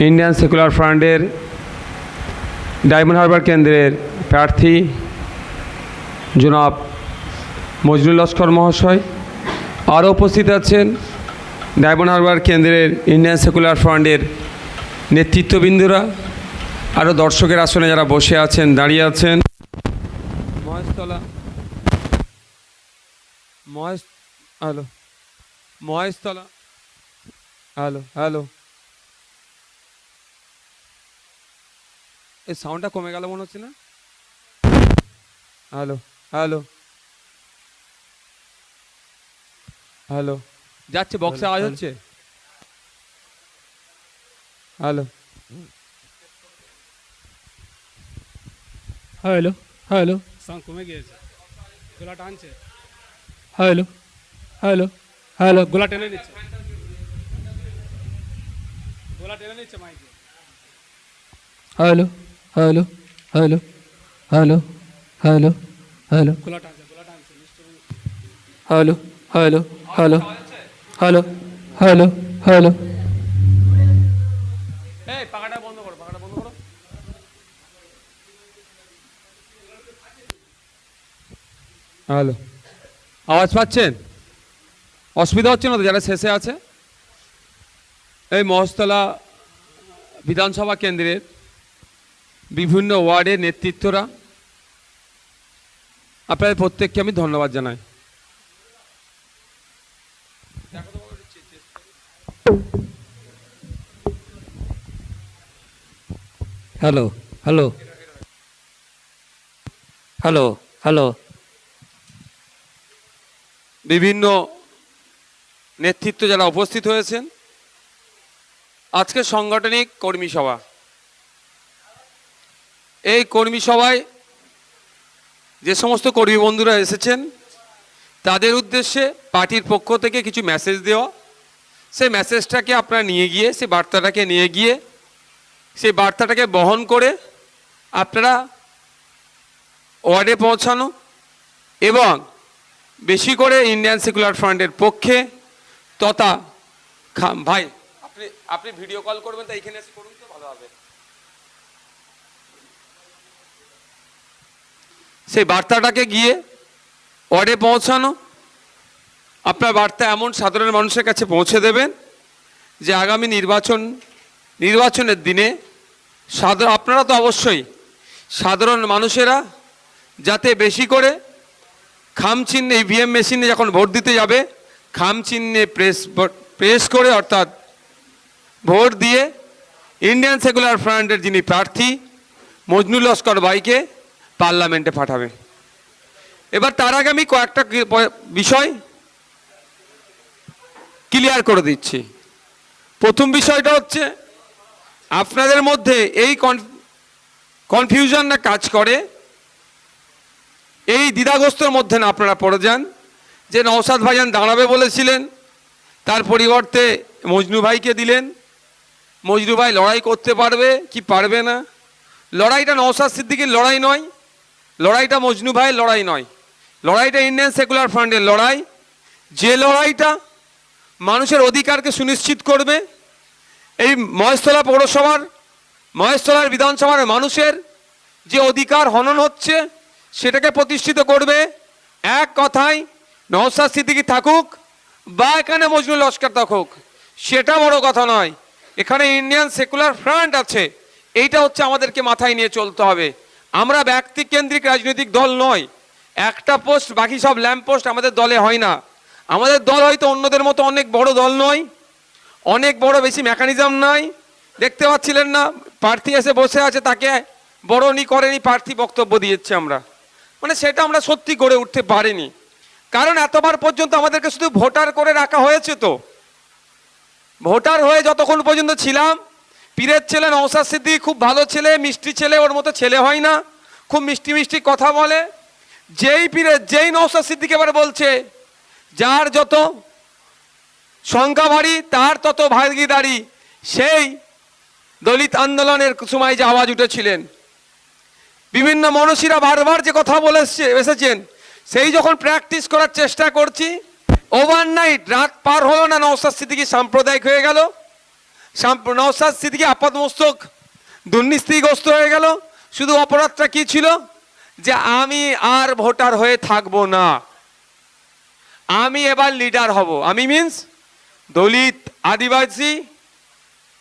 Indian secular ফ্রান্ডের diamond Harbour কেন্দ্রের প্রার্থী জনাব মজনুল লস্কর মহাশয়। আরও উপস্থিত আছেন ডায়মন্ড হারবার কেন্দ্রের ইন্ডিয়ান সেকুলার ফ্রান্ডের নেতৃত্ববৃন্দরা। আরও দর্শকের আসনে যারা বসে আছেন, দাঁড়িয়ে আছেন। Maheshtala. Mahesh hello. Maheshtala. Hello hello. এই সাউন্ডটা কমে গেল মনে হচ্ছে না? হ্যালো হ্যালো হ্যালো যাচ্ছে বক্সে আওয়াজ হচ্ছে? হ্যালো হ্যালো হ্যালো সাউন্ড কমে গিয়েছে। গোলা টানছে। হ্যালো হ্যালো হ্যালো গোলা টেনে নিচ্ছে। গোলা টেনে নিচ্ছে মাইকে। Hello hello hello hello hello hello hello hello hello hello hello hello এই পাখাটা বন্ধ করো পাখাটা বন্ধ করো হ্যালো আওয়াজ পাচ্ছেন অসুবিধা হচ্ছে না তো যারা শেষে আছে এই মহস্তলা বিধানসভা কেন্দ্রের বিভিন্ন ওয়ার্ডের নেতৃত্বরা। আপনাদের প্রত্যেককে আমি ধন্যবাদ জানাই। Hello hello. Hello hello. বিভিন্ন নেতৃত্ব যারা উপস্থিত হয়েছেন আজকে সাংগঠনিক কর্মী সভা। এই কর্মী সভায় যে সমস্ত কর্মী বন্ধুরা এসেছেন, তাদের উদ্দেশ্যে পার্টির পক্ষ থেকে কিছু মেসেজ দেওয়া। সেই মেসেজটাকে আপনারা নিয়ে গিয়ে, সেই বার্তাটাকে নিয়ে গিয়ে, সেই বার্তাটাকে বহন করে আপনারা ওয়ার্ডে পৌঁছানো এবং বেশি করে ইন্ডিয়ান সেকুলার ফ্রন্টের পক্ষে তথা ভাই, আপনি আপনি ভিডিও কল করবেন তো এইখানে এসে করুন তো ভালো হবে সেই বার্তাটাকে গিয়ে ওয়ার্ডে পৌঁছানো। আপনার বার্তা এমন সাধারণ মানুষের কাছে পৌঁছে দেবেন যে আগামী নির্বাচন, নির্বাচনের দিনে সাধারণ, আপনারা তো অবশ্যই সাধারণ মানুষেরা যাতে বেশি করে খাম চিহ্নে ইভিএম মেশিনে যখন ভোট দিতে যাবে, খাম চিহ্নে প্রেস প্রেস করে অর্থাৎ ভোট দিয়ে ইন্ডিয়ান সেকুলার ফ্রন্টের যিনি প্রার্থী, মজনুল লস্কর বাইকে পার্লামেন্টে পাঠাবে। এবার তার আগে আমি কয়েকটা বিষয় ক্লিয়ার করে দিচ্ছি। প্রথম বিষয়টা হচ্ছে, আপনাদের মধ্যে এই কনফিউশনটা কাজ করে। এই দ্বিধাগ্রস্তর মধ্যে না আপনারা পড়ে যান। যে নওসাদ ভাইজান দাঁড়াবে বলেছিলেন, তার পরিবর্তে মজনু ভাইকে দিলেন। মজনু ভাই লড়াই করতে পারবে কি পারবে না? লড়াইটা নওসাদ সিদ্দিকির লড়াই নয় লড়াইটা মজনু ভাইয়ের লড়াই নয়। লড়াইটা ইন্ডিয়ান সেকুলার ফ্রন্টের লড়াই। যে লড়াইটা মানুষের অধিকারকে সুনিশ্চিত করবে, এই মহেশতলা পৌরসভার, মহেশতলার বিধানসভার মানুষের যে অধিকার হনন হচ্ছে, সেটাকে প্রতিষ্ঠিত করবে। এক কথায় নওসাদ সিদ্দিকি থাকুক বা এখানে মজনুল লস্কর থাকুক, সেটা বড় কথা নয়। এখানে ইন্ডিয়ান সেকুলার ফ্রন্ট আছে। এইটা হচ্ছে আমাদেরকে মাথায় নিয়ে চলতে হবে। আমরা ব্যক্তি কেন্দ্রিক রাজনৈতিক দল নয়। একটা পোস্ট বাকি সব ল্যাম্প পোস্ট আমাদের দলে হয় না। আমাদের দল হয়তো অন্যদের মতো অনেক বড় দল নয়, অনেক বড় বেশি মেকানিজম নাই। দেখতে পাচ্ছিলেন না, প্রার্থী এসে বসে আছে, তাকে বড় নি করেনি প্রার্থী বক্তব্য দিয়েছে আমরা। মানে সেটা আমরা সত্যি গড়ে উঠতে পারিনি। কারণ এতবার পর্যন্ত আমাদেরকে শুধু ভোটার করে রাখা হয়েছে তো। ভোটার হয়ে যতক্ষণ পর্যন্ত ছিলাম পীরের ছেলে নৌসাদ সিদ্দিক খুব ভালো ছেলে, মিষ্টি ছেলে, ওর মতো ছেলে হয় না। খুব মিষ্টি মিষ্টি কথা বলে। যেই পীরের, যেই নৌসাদ সিদ্দিক এবার বলছে, যার যত সংখ্যা ভারী তার তত ভাগিদারি। সেই দলিত আন্দোলনের সময় যে আওয়াজ উঠেছিলেন। বিভিন্ন মনীষীরা বারবার যে কথা বলে এসেছেন। সেই যখন প্র্যাকটিস করার চেষ্টা করছি, ওভারনাইট, রাত পার হলো না নৌসাদ সিদ্দিকি সাম্প্রদায়িক হয়ে গেল। নওশাদ সিদ্দিকি আপাতমস্তক দুর্নীতিগ্রস্ত হয়ে গেল। শুধু অপরাধটা কি ছিল? যে আমি আর ভোটার হয়ে থাকব না। আমি এবার লিডার হব। আমি মিন্স দলিত, আদিবাসী,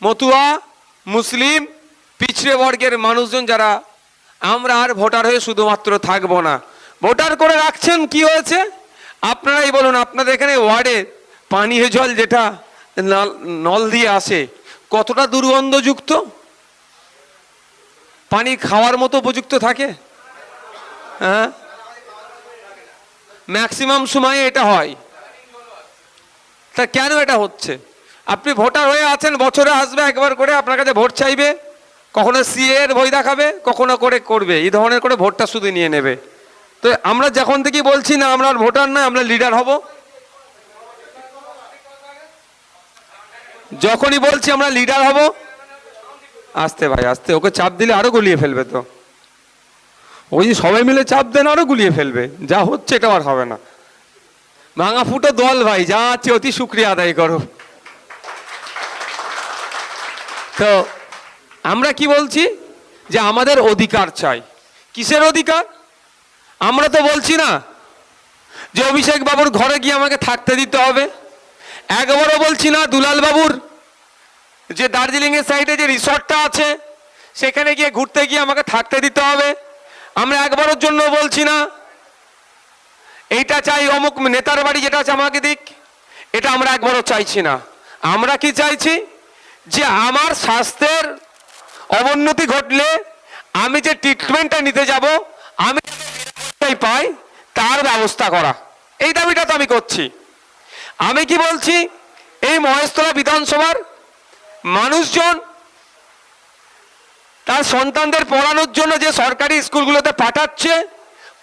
মতুয়া, মুসলিম, পিছড়ে বর্গের মানুষজন যারা, আমরা আর ভোটার হয়ে শুধুমাত্র থাকব না। ভোটার করে রাখছেন কি হয়েছে? আপনারাই বলুন, আপনাদের এখানে ওয়ার্ডে পানীয় জল যেটা নল দিয়ে আসে কতটা দুর্গন্ধযুক্ত? পানি খাওয়ার মতো উপযুক্ত থাকে? হ্যাঁ? ম্যাক্সিমাম সময়ে এটা হয়। তা কেন এটা হচ্ছে? আপনি ভোটার হয়ে আছেন, বছরে আসবে, একবার করে আপনার কাছে ভোট চাইবে, কখনো সিএ এর ভয় দেখাবে, কখনো করে করবে, এই ধরনের করে ভোটটা শুধু নিয়ে নেবে। তো আমরা যখন থেকে বলছি না, আমরা ভোটার নয় আমরা লিডার হব। যখনই বলছি আমরা লিডার হব, আসতে ভাই, আসতে, ওকে চাপ দিলে আরও গুলিয়ে ফেলবে তো। ওই যে সবাই মিলে চাপ দেন, আরও গুলিয়ে ফেলবে। যা হচ্ছে এটা আর হবে না। ভাঙা ফুটো দল ভাই, যা আছে অতি শুক্রিয়া আদায় করো। তো আমরা কি বলছি? যে আমাদের অধিকার চাই। কিসের অধিকার? আমরা তো বলছি না যে অভিষেক বাবুর ঘরে গিয়ে আমাকে থাকতে দিতে হবে। একবারও বলছি না, দুলাল বাবুর। যে দার্জিলিং এর সাইডে যে রিসর্টটা আছে, সেখানে গিয়ে ঘুরতে গিয়ে আমাকে থাকতে দিতে হবে। আমরা একবারের জন্য বলছি না। এইটা চাই অমুক নেতার বাড়ি যেটা আছে আমাকে দিক। এটা আমরা একবারও চাইছি না। আমরা কি চাইছি? যে আমার স্বাস্থ্যের অবনতি ঘটলে আমি যে ট্রিটমেন্টটা নিতে যাব, আমি পাই, তার ব্যবস্থা করা। এই দাবিটা তো আমি করছি। আমি কি বলছি? এই মহেশতলা বিধানসভার মানুষজন তার সন্তানদের পড়ানোর জন্য যে সরকারি স্কুলগুলোতে পাঠাচ্ছে,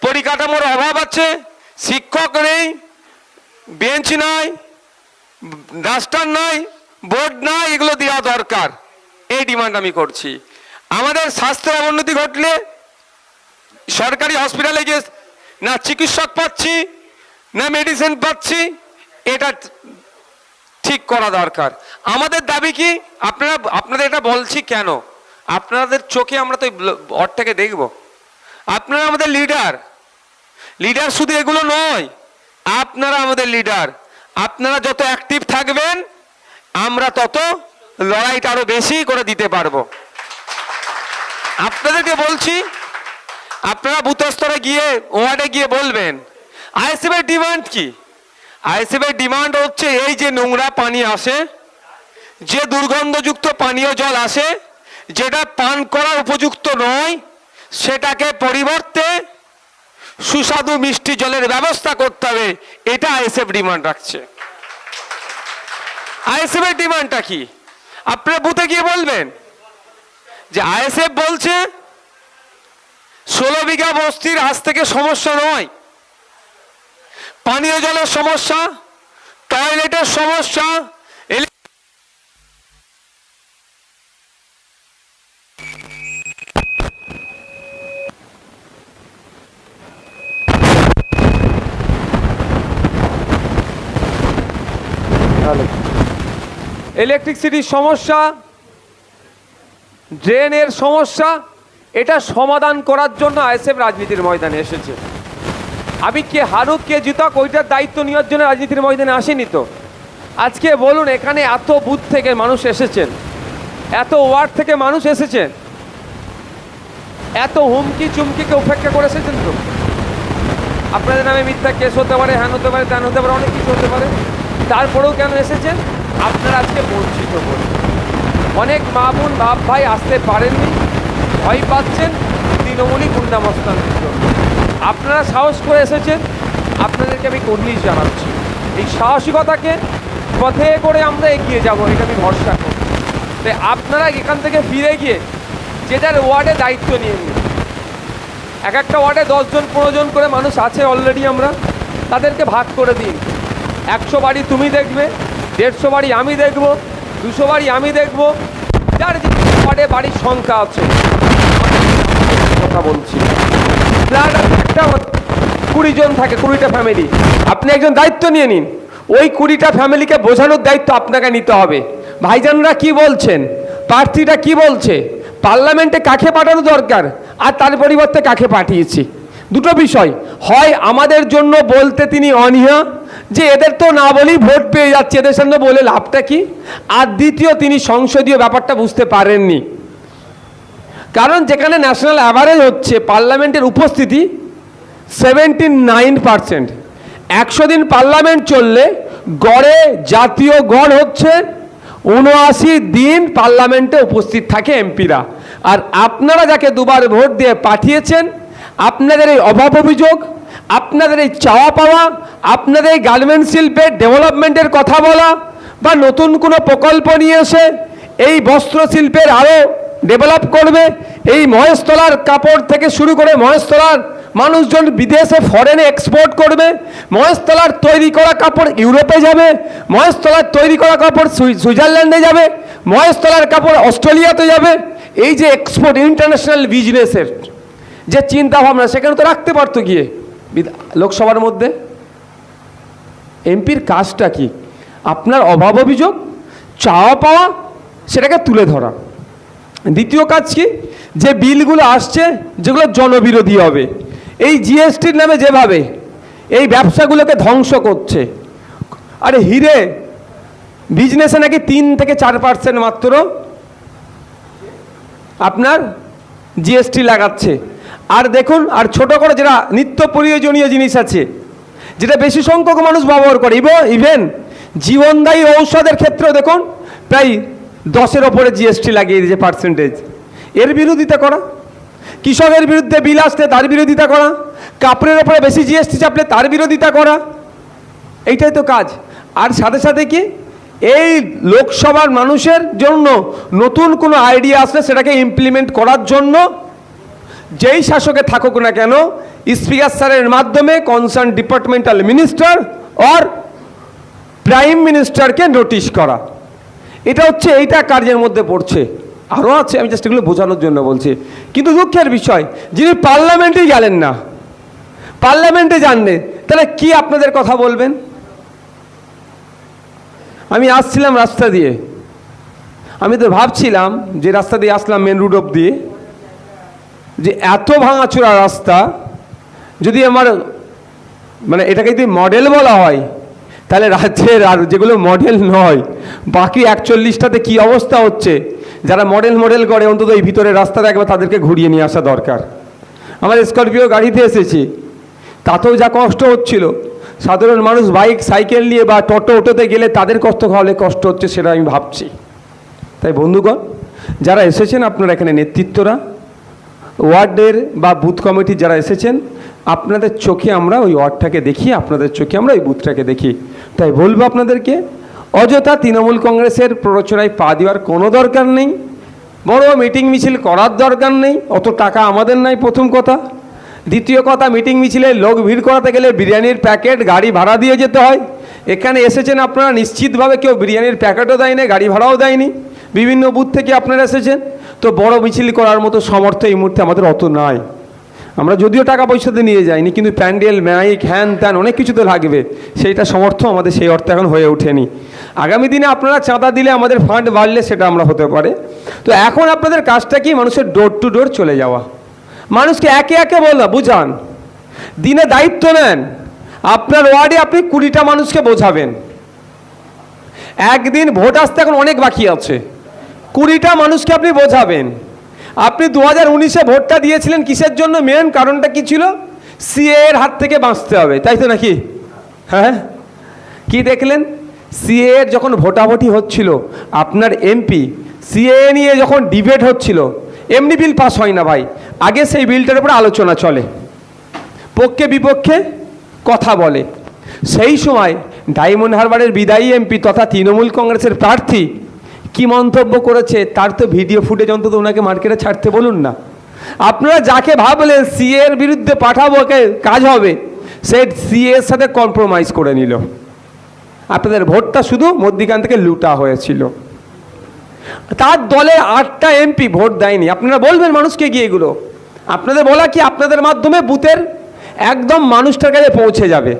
পরিকাঠামোর অভাব আছে, শিক্ষক নেই, বেঞ্চ নাই, ডাস্টার নাই, বোর্ড নাই, এগুলো দেওয়া দরকার। এই ডিমান্ড আমি করছি। আমাদের স্বাস্থ্যের অবনতি ঘটলে সরকারি হসপিটালে গিয়ে না চিকিৎসক পাচ্ছি, না মেডিসিন পাচ্ছি এটা ঠিক করা দরকার। আমাদের দাবি কি? আপনারা, আপনাদের এটা বলছি কেন? আপনাদের চোখে আমরা তো অরটাকে দেখব। আপনারা আমাদের লিডার। লিডার শুধু এগুলো নয়, আপনারা আমাদের লিডার। আপনারা যত অ্যাক্টিভ থাকবেন, আমরা তত লড়াইটা আরও বেশি করে দিতে পারব। আপনাদেরকে বলছি, আপনারা বুথ স্তরে গিয়ে, ওয়ার্ডে গিয়ে বলবেন আইএসএফ এর ডিমান্ড কি? আইএসএফ এর ডিমান্ড হচ্ছে এই যে নোংরা পানি আসে, যে দুর্গন্ধযুক্ত পানীয় জল আসে, যেটা পান করা উপযুক্ত নয়, সেটাকে পরিবর্তে সুস্বাদু মিষ্টি জলের ব্যবস্থা করতে হবে, এটা আইএসএফ ডিমান্ড রাখছে। আইএসএফ এর ডিমান্ডটা কি? আপনারা বুথে গিয়ে বলবেন যে আইএসএফ বলছে, ষোলো বিঘা বস্তির আজ থেকে সমস্যা নয়। পানীয় জলের সমস্যা, টয়লেটের সমস্যা ইলেকট্রিসিটির সমস্যা ড্রেনের সমস্যা, এটা সমাধান করার জন্য আইএসএফ রাজনীতির ময়দানে এসেছে। আমি কে হারুক, কে জিতক, ওইটার দায়িত্ব নেওয়ার জন্য রাজনীতির ময়দানে আসেনি তো। আজকে বলুন, এখানে এত বুথ থেকে মানুষ এসেছেন। এত ওয়ার্ড থেকে মানুষ এসেছেন। এত হুমকি চুমকিকে উপেক্ষা করে এসেছেন তো। আপনাদের নামে মিথ্যা কেস হতে পারে, হ্যান হতে পারে, ত্যান হতে পারে, অনেক কিছু হতে পারে। তারপরেও কেন এসেছেন? আপনারা আজকে বঞ্চিত বলে অনেক মা বোন বাপ ভাই আসতে পারেননি, ভয় পাচ্ছেন, তৃণমূলই গুন্ডামস্তানের জন্য আপনারা সাহস করে এসেছেন, আপনাদেরকে আমি কর্নিশ জানাচ্ছি। এই সাহসিকতাকে পথে করে আমরা এগিয়ে যাব, এটা আমি ভরসা করি। তাই আপনারা এখান থেকে ফিরে গিয়ে যে যার ওয়ার্ডে দায়িত্ব নিয়ে নিন। এক একটা ওয়ার্ডে দশজন পনেরো জন করে মানুষ আছে অলরেডি আমরা। তাদেরকে ভাগ করে দিন। একশো বাড়ি তুমি দেখবে, দেড়শো বাড়ি আমি দেখব, দুশো বাড়ি আমি দেখব। যার যে ওয়ার্ডে বাড়ির সংখ্যা আছে। কথা বলছি। ফ্ল্যাট একটা কুড়ি জন থাকে, কুড়িটা ফ্যামিলি আপনি একজন দায়িত্ব নিয়ে নিন। ওই কুড়িটা ফ্যামিলিকে বোঝানোর দায়িত্ব আপনাকে নিতে হবে। ভাইজানরা কি বলছেন? প্রার্থীরা কি বলছে? পার্লামেন্টে কাকে পাঠানো দরকার? আর তার পরিবর্তে কাকে পাঠিয়েছি? দুটো বিষয়। হয় আমাদের জন্য বলতে তিনি অনীহা, যে এদের তো না বলেই ভোট পেয়ে যাচ্ছে, এদের সামনে বলে লাভটা কি? আর দ্বিতীয়, তিনি সংসদীয় ব্যাপারটা বুঝতে পারেননি। কারণ যেখানে ন্যাশনাল অ্যাভারেজ হচ্ছে পার্লামেন্টের উপস্থিতি সেভেন্টি নাইন পার্সেন্ট একশো দিন পার্লামেন্ট চললে গড়ে জাতীয় গড় হচ্ছে উনআশি দিন পার্লামেন্টে উপস্থিত থাকে এমপিরা। আর আপনারা যাকে দুবার ভোট দিয়ে পাঠিয়েছেন, আপনাদের এই অভাব অভিযোগ, আপনাদের এই চাওয়া পাওয়া, আপনাদের এই গার্মেন্ট শিল্পের ডেভেলপমেন্টের কথা বলা, বা নতুন কোনো প্রকল্প নিয়ে এসে এই বস্ত্র শিল্পের আরও ডেভেলপ করবে। এই মহেশতলার কাপড় থেকে শুরু করে মহেশতলার মানুষজন বিদেশে ফরেনে এক্সপোর্ট করবে। মহেশতলার তৈরি করা কাপড় ইউরোপে যাবে। মহেশতলার তৈরি করা কাপড় সুই- সুইজারল্যান্ডে যাবে। মহেশতলার কাপড় অস্ট্রেলিয়াতে যাবে। এই যে এক্সপোর্ট ইন্টারন্যাশনাল বিজনেসের যে চিন্তা ভাবনা সেখানে তো রাখতে পারতো গিয়ে। লোকসভার মধ্যে। এমপির কাজটা কি? আপনার অভাব অভিযোগ, চাওয়া পাওয়া, সেটাকে তুলে ধরা। দ্বিতীয় কাজ কি? যে বিলগুলো আসছে, যেগুলো জনবিরোধী হবে। এই জিএসটির নামে যেভাবে এই ব্যবসাগুলোকে ধ্বংস করছে। আরে হিরে বিজনেসে নাকি তিন থেকে চার পার্সেন্ট মাত্র আপনার জিএসটি লাগাচ্ছে। আর দেখুন, আর ছোট করে যেটা নিত্য প্রয়োজনীয় জিনিস আছে, যেটা বেশি সংখ্যক মানুষ ব্যবহার করে। ইভেন জীবনদায়ী ঔষধের ক্ষেত্রেও দেখুন, প্রায় দশের ওপরে জিএসটি লাগিয়ে দিয়েছে পার্সেন্টেজ এর বিরোধিতা করা? কৃষকের বিরুদ্ধে বিল আসলে তার বিরোধিতা করা? কাপড়ের ওপরে বেশি জিএসটি চাপলে তার বিরোধিতা করা? এইটাই তো কাজ। আর সাথে সাথে কি? এই লোকসভার মানুষের জন্য নতুন কোনো আইডিয়া আসলে সেটাকে ইমপ্লিমেন্ট করার জন্য যেই শাসকে থাকুক না কেন স্পিকার স্যারের মাধ্যমে concern departmental minister or prime মিনিস্টারকে notice করা। এটা হচ্ছে, এইটা কার্যের মধ্যে পড়ছে। আরও আছে, আমি জাস্ট এগুলো বোঝানোর জন্য বলছি। কিন্তু দুঃখের বিষয়, যিনি পার্লামেন্টেই গেলেন না, পার্লামেন্টে যাননি, তাহলে কি আপনাদের কথা বলবেন? আমি আসছিলাম রাস্তা দিয়ে। আমি তো ভাবছিলাম যে রাস্তা দিয়ে আসলাম মেন রোড অফ দিয়ে যে এত ভাঙাচোরা রাস্তা, যদি আমার মানে এটাকে যদি মডেল বলা হয় তাহলে রাজ্যের আর যেগুলো মডেল নয়, বাকি একচল্লিশটাতে কি অবস্থা হচ্ছে? যারা মডেল মডেল করে, অন্তত এই ভিতরে রাস্তাটা একবার তাদেরকে ঘুরিয়ে নিয়ে আসা দরকার। আমার স্করপিও গাড়িতে এসেছি। তাতেও যা কষ্ট হচ্ছিল, সাধারণ মানুষ বাইক, সাইকেল নিয়ে বা টোটো অটোতে গেলে তাদের কষ্ট খাওয়ালে কষ্ট হচ্ছে সেটা আমি ভাবছি। তাই বন্ধুগণ, যারা এসেছেন আপনারা এখানে নেতৃত্বরা ওয়ার্ডের বা বুথ কমিটির যারা এসেছেন, আপনাদের চোখে আমরা ওই ওয়ার্ডটাকে দেখি, আপনাদের চোখে আমরা ওই বুথটাকে দেখি। তাই বলব আপনাদেরকে, অযথা তৃণমূল কংগ্রেসের প্ররোচনায় পা দেওয়ার কোনো দরকার নেই, বড় মিটিং মিছিল করার দরকার নেই, অত টাকা আমাদের নাই প্রথম কথা। দ্বিতীয় কথা, মিটিং মিছিলে লোক ভিড় করাতে গেলে বিরিয়ানির প্যাকেট, গাড়ি ভাড়া দিয়ে যেতে হয়। এখানে এসেছেন আপনারা, নিশ্চিতভাবে কেউ বিরিয়ানির প্যাকেটও দেয়নি, গাড়ি ভাড়াও দেয়নি। বিভিন্ন বুথ থেকে আপনারা এসেছেন। তো বড় মিছিল করার মতো সমর্থ এই মুহূর্তে আমাদের অত নাই। আমরা যদিও টাকা পয়সাতে নিয়ে যাইনি, কিন্তু প্যান্ডেল মাইক হ্যান ত্যান অনেক কিছু তো লাগবে। সেইটা সমর্থ আমাদের সেই অর্থ এখন হয়ে ওঠেনি। আগামী দিনে আপনারা চাঁদা দিলে আমাদের ফান্ড বাড়লে সেটা আমরা হতে পারে। তো এখন আপনাদের কাজটা কি? মানুষের ডোর টু ডোর চলে যাওয়া। মানুষকে একে একে বলা বুঝান। দিনে দায়িত্ব নেন। আপনার ওয়ার্ডে আপনি কুড়িটা মানুষকে বোঝাবেন। একদিন ভোট আসতে এখন অনেক বাকি আছে। কুড়িটা মানুষকে আপনি বোঝাবেন। আপনি দু হাজার উনিশে ভোটটা দিয়েছিলেন, কিসের জন্য মেন কারণটা কি ছিল? সিএ এর হাত থেকে বাঁচতে হবে, তাই তো নাকি? হ্যাঁ? কি দেখলেন? সিএ এর যখন ভোটাভুটি হচ্ছিল, আপনার এমপি সিএ নিয়ে যখন ডিবেট হচ্ছিল, এমনি বিল পাস হয় না ভাই। আগে সেই বিলটার উপরে আলোচনা চলে। পক্ষে বিপক্ষে কথা বলে। সেই সময় ডায়মন্ড হারবারের বিদায়ী এমপি তথা তৃণমূল কংগ্রেসের প্রার্থী কি মন্তব্য করেছে, তার তো ভিডিও ফুটেজ অন্তত ওনাকে মার্কেটে ছাড়তে বলুন না। আপনারা যাকে ভাবলেন সিএ এর বিরুদ্ধে পাঠাবো কে কাজ হবে, সে সিএ এর সাথে কম্প্রোমাইজ করে নিল। আপনাদের ভোটটা শুধু মধ্যিখান থেকে লুটা হয়েছিল। তার দলের আটটা এমপি ভোট দেয়নি। আপনারা বলবেন মানুষকে গিয়ে এগুলো? আপনাদের বলা কি আপনাদের মাধ্যমে বুথের একদম মানুষটার কাছে পৌঁছে যাবে?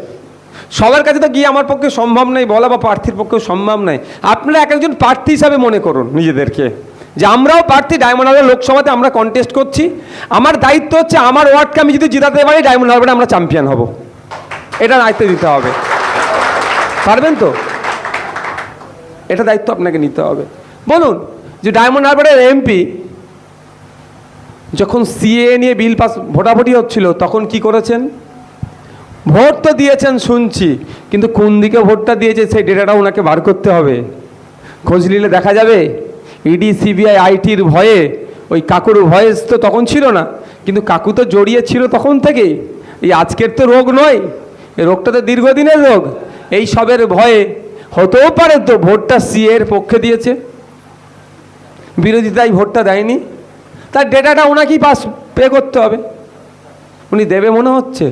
সবার কাছে তো গিয়ে আমার পক্ষে সম্ভব নয় বলা বা প্রার্থীর পক্ষে সম্ভব নয় আপনারা এক একজন প্রার্থী হিসাবে মনে করুন নিজেদেরকে। যে আমরাও প্রার্থী, ডায়মন্ড হারবার লোকসভাতে আমরা কন্টেস্ট করছি। আমার দায়িত্ব হচ্ছে আমার ওয়ার্ডকে আমি যদি জেতাতে পারি, ডায়মন্ড হারবারে আমরা চ্যাম্পিয়ন হব। এটা দায়িত্ব দিতে হবে। পারবেন তো? এটা দায়িত্ব আপনাকে নিতে হবে। বলুন, যে ডায়মন্ড হারবারের এমপি যখন সিএ নিয়ে বিল পাস ভোটাভুটি হচ্ছিল, তখন কি করেছেন? ভোট তো দিয়েছেন শুনছি, কিন্তু কোন দিকে ভোটটা দিয়েছে সেই ডেটাটা ওনাকে বার করতে হবে। খোঁজ নিলে দেখা যাবে, ইডি, সিবিআই, আইটির ভয়ে, ওই কাকুর ভয়েস তো তখন ছিল না, কিন্তু কাকু তো জড়িয়ে ছিল তখন থেকেই। এই আজকের তো রোগ নয় এই রোগটা তো দীর্ঘদিনের রোগ, এই সবের ভয়ে হতেও পারে তো ভোটটা সিএর পক্ষে দিয়েছে। বিরোধিতাই ভোটটা দেয়নি, তার ডেটাটা ওনাকেই পাস পে করতে হবে। উনি দেবে মনে হচ্ছে।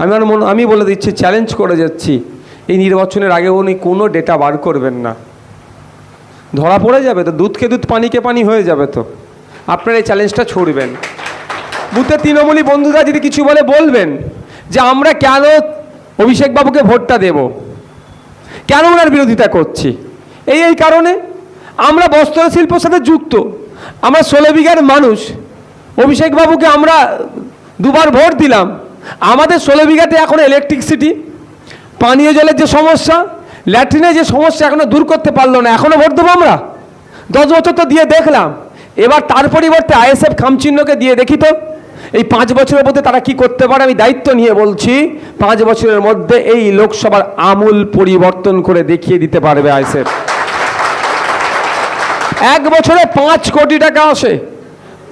আমি আর মনে আমি বলে দিচ্ছি চ্যালেঞ্জ করে যাচ্ছি। এই নির্বাচনের আগে উনি কোনো ডেটা বার করবেন না। ধরা পড়ে যাবে তো, দুধকে দুধ, পানিকে পানি হয়ে যাবে তো। আপনার এই চ্যালেঞ্জটা ছড়বেন। বুথে তৃণমূলী বন্ধুরা যদি কিছু বলে বলবেন যে আমরা কেন অভিষেক বাবুকে ভোটটা দেব? কেন ওনার বিরোধিতা করছি? এই এই কারণে আমরা বস্ত্র শিল্পের সাথে যুক্ত। আমরা ষোলো বিঘার মানুষ। অভিষেক বাবুকে আমরা দুবার ভোট দিলাম। আমাদের ষোলো বিঘাতে এখন ইলেকট্রিসিটি পানীয় জলের যে সমস্যা, ল্যাট্রিনের যে সমস্যা এখনও দূর করতে পারল না এখনও ভোট দেবো আমরা? দশ বছর তো দিয়ে দেখলাম, এবার তার পরিবর্তে আইএসএফ খামচিহ্নকে দিয়ে দেখি তো, এই পাঁচ বছরের মধ্যে তারা কি করতে পারে আমি দায়িত্ব নিয়ে বলছি, পাঁচ বছরের মধ্যে এই লোকসভার আমূল পরিবর্তন করে দেখিয়ে দিতে পারবে আইএসএফ। এক বছরে পাঁচ কোটি টাকা আসে,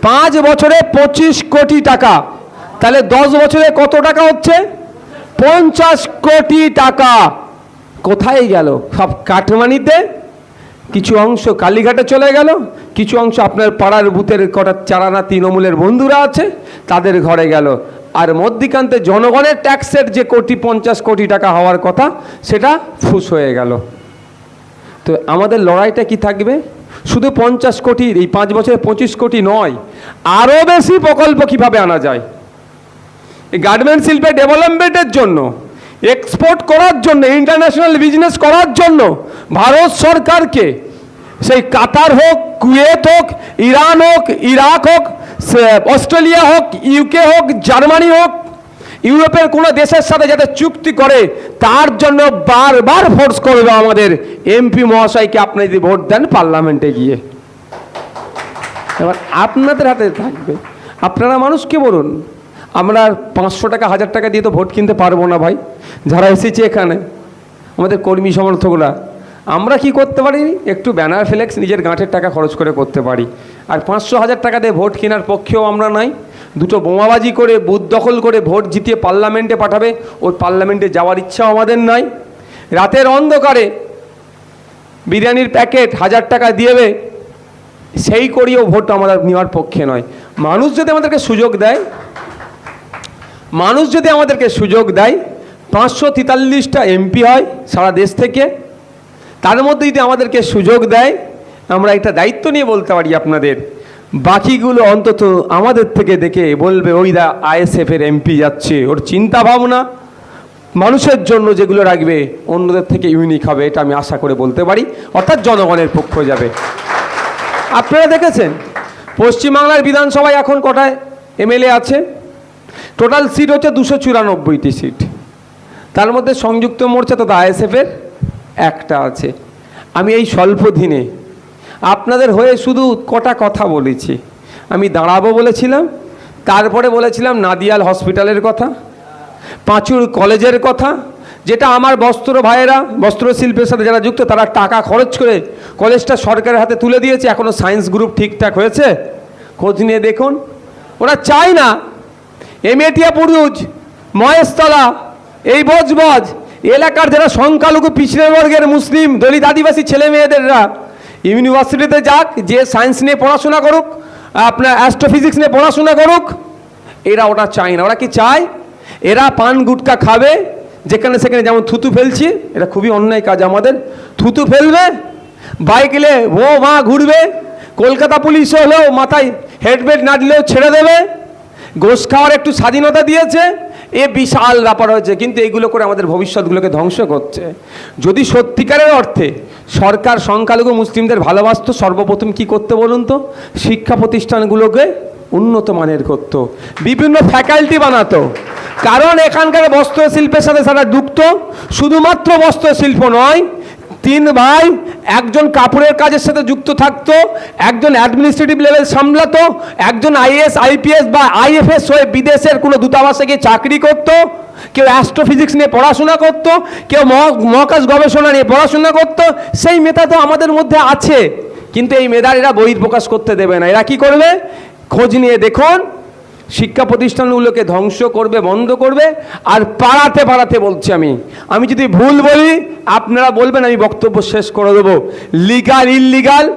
পাঁচ বছরে পঁচিশ কোটি টাকা। তাহলে দশ বছরে কত টাকা হচ্ছে? পঞ্চাশ কোটি টাকা। কোথায় গেল? সব কাটমানিতে কিছু অংশ কালীঘাটে চলে গেল, কিছু অংশ আপনার পাড়ার বুথের কটা চারানা তৃণমূলের বন্ধুরা আছে, তাদের ঘরে গেল। আর মধ্যিকান্তে জনগণের ট্যাক্সের যে কোটি পঞ্চাশ কোটি টাকা হওয়ার কথা, সেটা ফুস হয়ে গেল। তো আমাদের লড়াইটা কি থাকবে? শুধু পঞ্চাশ কোটি এই পাঁচ বছরে পঁচিশ কোটি নয় আরও বেশি প্রকল্প কীভাবে আনা যায়? এই গার্মেন্ট শিল্পের ডেভেলপমেন্টের জন্য এক্সপোর্ট করার জন্য ইন্টারন্যাশনাল বিজনেস করার জন্য ভারত সরকারকে, সেই কাতার হোক, কুয়েত হোক, ইরান হোক, ইরাক হোক অস্ট্রেলিয়া হোক ইউকে হোক, জার্মানি হোক, ইউরোপের কোনো দেশের সাথে যাতে চুক্তি করে, তার জন্য বারবার ফোর্স করবে আমাদের এমপি মহাশয়কে আপনি যদি ভোট দেন পার্লামেন্টে গিয়ে। এবার আপনাদের হাতে থাকবে। আপনারা মানুষকে বলুন আমরা পাঁচশো টাকা, হাজার টাকা দিয়ে তো ভোট কিনতে পারব না ভাই। যারা এসেছে এখানে, আমাদের কর্মী সমর্থকরা, আমরা কি করতে পারি? একটু ব্যানার ফ্লেক্স নিজের গাঁটের টাকা খরচ করে করতে পারি। আর পাঁচশো, হাজার টাকা দিয়ে ভোট কেনার পক্ষেও আমরা নাই। দুটো বোমাবাজি করে, বুথ দখল করে ভোট জিতিয়ে পার্লামেন্টে পাঠাবে ওই পার্লামেন্টে যাওয়ার ইচ্ছাও আমাদের নাই। রাতের অন্ধকারে বিরিয়ানির প্যাকেট হাজার টাকা দিয়েবে সেই করিও ভোট আমাদের নেওয়ার পক্ষে নয়। মানুষ যদি আমাদেরকে সুযোগ দেয় মানুষ যদি আমাদেরকে সুযোগ দেয়, পাঁচশো তেতাল্লিশটা এমপি হয় সারা দেশ থেকে, তার মধ্যে যদি আমাদেরকে সুযোগ দেয়, আমরা একটা দায়িত্ব নিয়ে বলতে পারি আপনাদের, বাকিগুলো অন্তত আমাদের থেকে দেখে বলবে ওই দা আইএসএফের এমপি যাচ্ছে। ওর চিন্তা ভাবনা মানুষের জন্য যেগুলো রাখবে, অন্যদের থেকে ইউনিক হবে, এটা আমি আশা করে বলতে পারি। অর্থাৎ জনগণের পক্ষ যাবে। আপনারা দেখেছেন, পশ্চিমবাংলার বিধানসভায় এখন কটায় এমএলএ আছে? টোটাল সিট হচ্ছে দুশো চুরানব্বইটি সিট তার মধ্যে সংযুক্ত মোর্চা তথা আইএসএফের একটা আছে। আমি এই স্বল্প দিনে আপনাদের হয়ে শুধু কটা কথা বলেছি। আমি দাঁড়াবো বলেছিলাম, তারপরে বলেছিলাম নাদিয়াল হসপিটালের কথা, পাঁচুর কলেজের কথা, যেটা আমার বস্ত্র ভাইয়েরা বস্ত্রশিল্পের সাথে যারা যুক্ত, তারা টাকা খরচ করে কলেজটা সরকারের হাতে তুলে দিয়েছে। এখনও সায়েন্স গ্রুপ ঠিকঠাক হয়েছে? খোঁজ নিয়ে দেখুন। ওরা চায় না এমেটিয়া পুরুজ, মহেশতলা, এই বজবজ এলাকার যারা সংখ্যালঘু পিছড়ে বর্গের মুসলিম দলিত আদিবাসী ছেলে মেয়েদেররা ইউনিভার্সিটিতে যাক, যে সায়েন্স নিয়ে পড়াশোনা করুক, আপনার অ্যাস্ট্রোফিজিক্স নিয়ে পড়াশোনা করুক, এরা ওটা চায় না। ওরা কি চায়? এরা পান গুটকা খাবে, যেখানে সেখানে যেমন থুতু ফেলছি, এটা খুবই অন্যায় কাজ আমাদের, থুতু ফেলবে, বাইকলে ও মা ঘুরবে, কলকাতা পুলিশ হলেও মাথায় হেডবেট না দিলেও ছেড়ে দেবে গোস খাওয়ার একটু স্বাধীনতা দিয়েছে, এ বিশাল ব্যাপার হয়েছে, কিন্তু এগুলো করে আমাদের ভবিষ্যৎগুলোকে ধ্বংস করছে। যদি সত্যিকারের অর্থে সরকার সংখ্যালঘু মুসলিমদের ভালোবাসতো, সর্বপ্রথম কি করতে বলুন তো? শিক্ষা প্রতিষ্ঠানগুলোকে উন্নত মানের করতো, বিভিন্ন ফ্যাকাল্টি বানাতো। কারণ এখানকার বস্ত্র শিল্পের সাথে সারা যুক্ত, শুধুমাত্র বস্ত্র শিল্প নয়, তিন ভাই একজন কাপড়ের কাজের সাথে যুক্ত থাকতো, একজন অ্যাডমিনিস্ট্রেটিভ লেভেল সামলাতো, একজন আইএস আইপিএস বা আইএফএস হয়ে বিদেশের কোনো দূতাবাসে গিয়ে চাকরি করতো, কেউ অ্যাস্ট্রোফিজিক্স নিয়ে পড়াশোনা করতো, কেউ মহ- মহাকাশ গবেষণা নিয়ে পড়াশোনা করতো, সেই মেধা তো আমাদের মধ্যে আছে। কিন্তু এই মেধার এরা বহির প্রকাশ করতে দেবে না। এরা কি করবে? খোঁজ নিয়ে দেখুন শিক্ষা প্রতিষ্ঠানগুলোকে ধ্বংস করবে, বন্ধ করবে, আর পাড়াতে পাড়াতে বলছি আমি। আমি যদি ভুল বলি, আপনারা বলবেন, আমি বক্তব্য শেষ করে দেবো। Legal illegal